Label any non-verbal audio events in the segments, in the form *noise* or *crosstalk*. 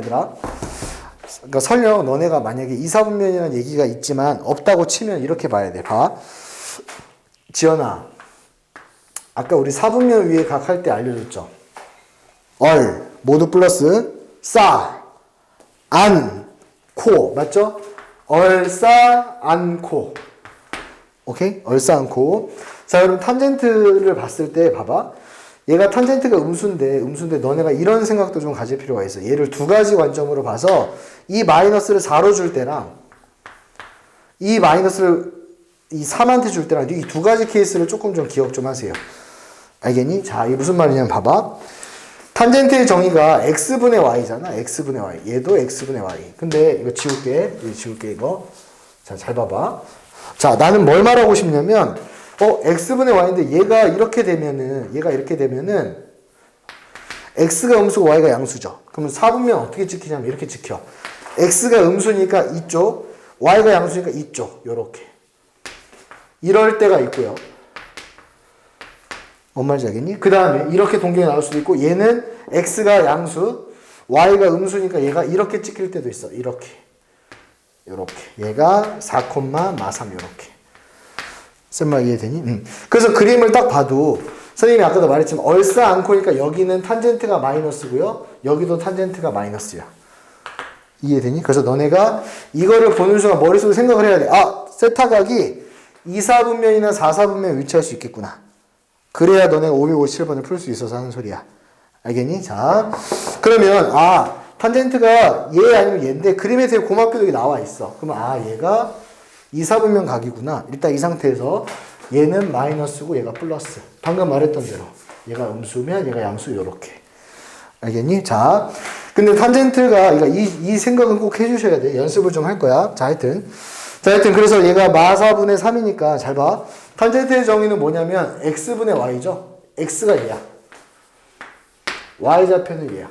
얘들아. 그러니까 설령 너네가 만약에 이사분면이라는 얘기가 있지만 없다고 치면 이렇게 봐야 돼. 봐. 지연아. 아까 우리 사분면 위에 각 할 때 알려줬죠. 얼 모두 플러스 싸, 안, 코 맞죠? 얼싸, 안, 코. 오케이? 얼싸, 안, 코. 자, 그럼 탄젠트를 봤을 때 봐봐. 얘가 탄젠트가 음수인데 음수인데 너네가 이런 생각도 좀 가질 필요가 있어. 얘를 두 가지 관점으로 봐서 이 마이너스를 4로 줄 때랑 이 마이너스를 이 3한테 줄 때랑 이 두 가지 케이스를 조금 좀 기억 좀 하세요. 알겠니? 자, 이게 무슨 말이냐면 봐봐. 탄젠트의 정의가 x분의 y잖아. x분의 y. 얘도 x분의 y. 근데 이거 지울게. 이거 지울게 이거. 자, 잘 봐봐. 자, 나는 뭘 말하고 싶냐면 어, x분의 y인데 얘가 이렇게 되면은 얘가 이렇게 되면은 x가 음수고 y가 양수죠. 그러면 4분면 어떻게 찍히냐면 이렇게 찍혀. x가 음수니까 이쪽, y가 양수니까 이쪽. 요렇게. 이럴 때가 있고요. 뭔 말인지 알겠니? 그 다음에 이렇게 동경이 나올 수도 있고 얘는 x가 양수, y가 음수니까 얘가 이렇게 찍힐 때도 있어. 이렇게. 요렇게. 얘가 4, 마3 요렇게. 쌤말 이해되니? 응. 그래서 그림을 딱 봐도 선생님이 아까도 말했지만 얼싸 않고니까 여기는 탄젠트가 마이너스고요. 여기도 탄젠트가 마이너스야. 이해되니? 그래서 너네가 이거를 보는 순간 머릿속에 생각을 해야 돼. 아, 세타각이 2사분면이나 4사분면 위치할 수 있겠구나. 그래야 너네가 557번을 풀 수 있어서 하는 소리야. 알겠니? 자, 그러면 아 탄젠트가 얘 아니면 얘인데 그림에 되게 고맙게도 여기 나와 있어. 그러면 아 얘가 2사분면 각이구나. 일단 이 상태에서 얘는 마이너스고 얘가 플러스. 방금 말했던 대로 얘가 음수면 얘가 양수 요렇게. 알겠니? 자, 근데 탄젠트가 이, 이 생각은 꼭 해주셔야 돼. 연습을 좀 할 거야. 자, 하여튼. 자, 하여튼 그래서 얘가 마사분의 3이니까 잘 봐. 탄젠트의 정의는 뭐냐면 x분의 y죠. x가 얘야. y좌표는 얘야.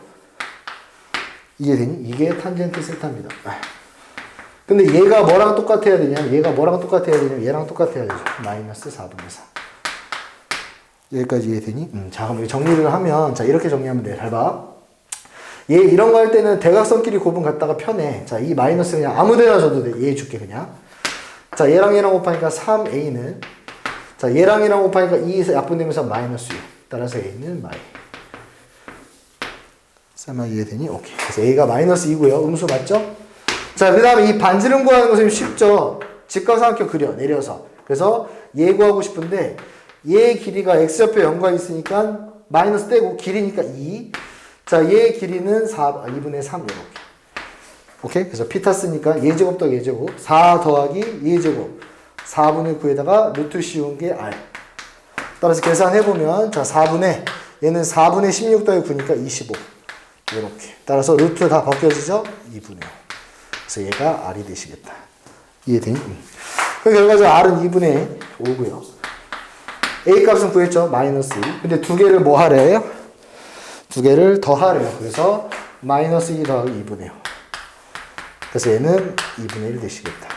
이해되니? 이게 탄젠트 세타입니다. 근데 얘가 뭐랑 똑같아야 되냐? 얘가 뭐랑 똑같아야 되냐? 얘랑 똑같아야 되죠. 마이너스 4분의 4. 여기까지 이해되니? 음, 자, 그럼 정리를 하면, 자, 이렇게 정리하면 돼. 잘 봐. 얘 이런 거 할 때는 대각선끼리 곱은 갖다가 편해. 자, 이 마이너스 그냥 아무 데나 줘도 돼. 얘 줄게, 그냥. 자, 얘랑 얘랑 곱하니까 3a는, 자, 얘랑 얘랑 곱하니까 2에서 약분되면서 마이너스 6. 따라서 a는 마이. 쌤아 이해되니? 오케이. 그래서 a가 마이너스 2고요. 음수 맞죠? 자, 그 다음에 이 반지름 구하는 것은 쉽죠? 직각삼각형 그려, 내려서. 그래서 얘 구하고 싶은데, 얘 길이가 x좌표 0과 있으니까 마이너스 떼고 길이니까 2. 자, 얘 길이는 4, 2분의 3 이렇게. 오케이? 그래서 피타 쓰니까 예제곱 더하기 예제곱 4 더하기 예제곱 4분의 9에다가 루트 씌운 게 r. 따라서 계산해보면 자 4분의 얘는 4분의 16 더하기 9니까 25 이렇게. 따라서 루트 다 벗겨지죠? 2분의 5. 그래서 얘가 r이 되시겠다. 음. 그 결과적으로 r은 2분의 5고요. a 값은 구했죠? 마이너스 2. 근데 두 개를 뭐 하래요? 두 개를 더 하래요. 그래서 마이너스 2 더하기 2분의 5. 그래서 얘는 2분의 1 되시겠다.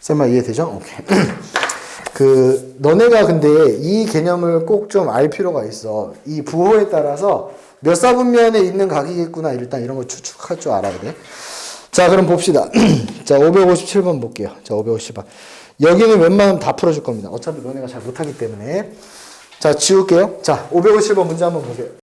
쌤말 이해되죠? 오케이. *clears throat* 그, 너네가 근데 이 개념을 꼭 좀 알 필요가 있어. 이 부호에 따라서 몇 사분면에 있는 각이겠구나. 일단 이런 거 추측할 줄 알아야 돼. 자, 그럼 봅시다. *clears throat* 자, 557번 볼게요. 자, 550번. 여기는 웬만하면 다 풀어줄 겁니다. 어차피 너네가 잘 못하기 때문에. 자, 지울게요. 자, 557번 문제 한번 보세요.